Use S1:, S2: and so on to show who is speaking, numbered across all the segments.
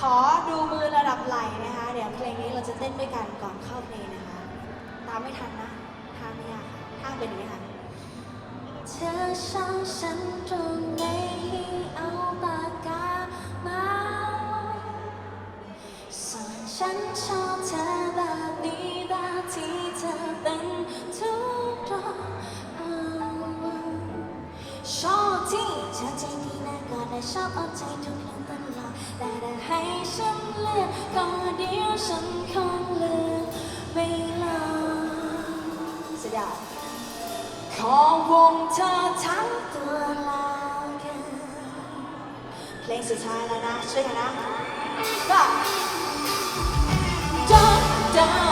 S1: ขอดูมือระดับไหล่นะคะ เดี๋ยวเพลงนี้เราจะเต้นด้วยกันก่อนเข้าเพลงนะคะ ตามไม่ทันนะท่าไม่ยากท่าเป็นยังไงคะเธอช่างฉันตรงไหนเอาปากกามาส่วนฉันชอบเธอแบบนี้แบบที่เธอเป็นทุกตอนชอบที่เธอใจดีนะก่อนและชอบเอาใจทุกเรื่องตลอด ลืมก็เดี๋ยวฉันคงลืสียดายของวงเธอทั้งตัวลากันเพลงสุดท้ายแล้วนะ ช่วยกันนะก็ Don't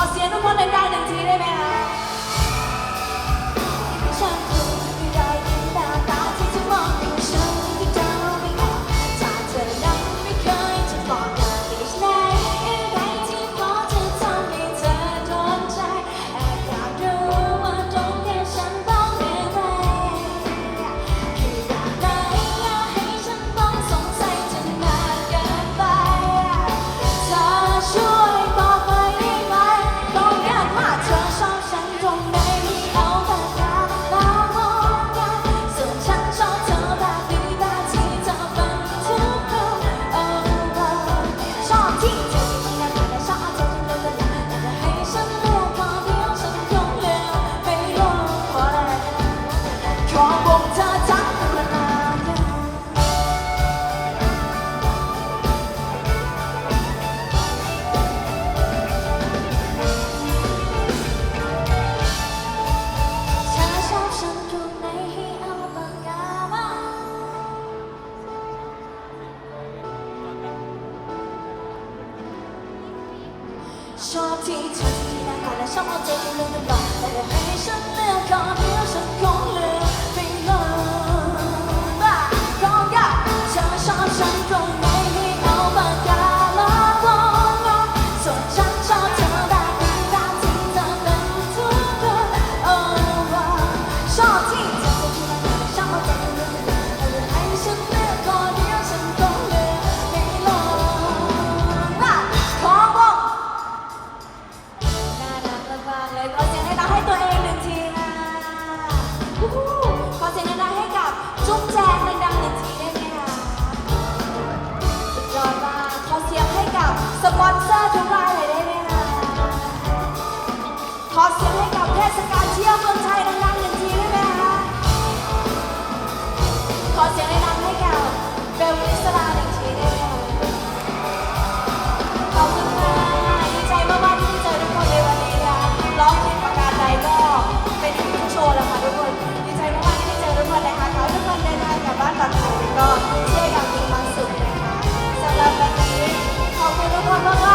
S1: 我สียทุกคนเ Shorty, ปอนเซอร์ทุกรายหน่อยได้ไหมคะขอเสียงให้กับเทศกาลเที่ยวเมืองไทยนะคะ
S2: 와, 와, 와.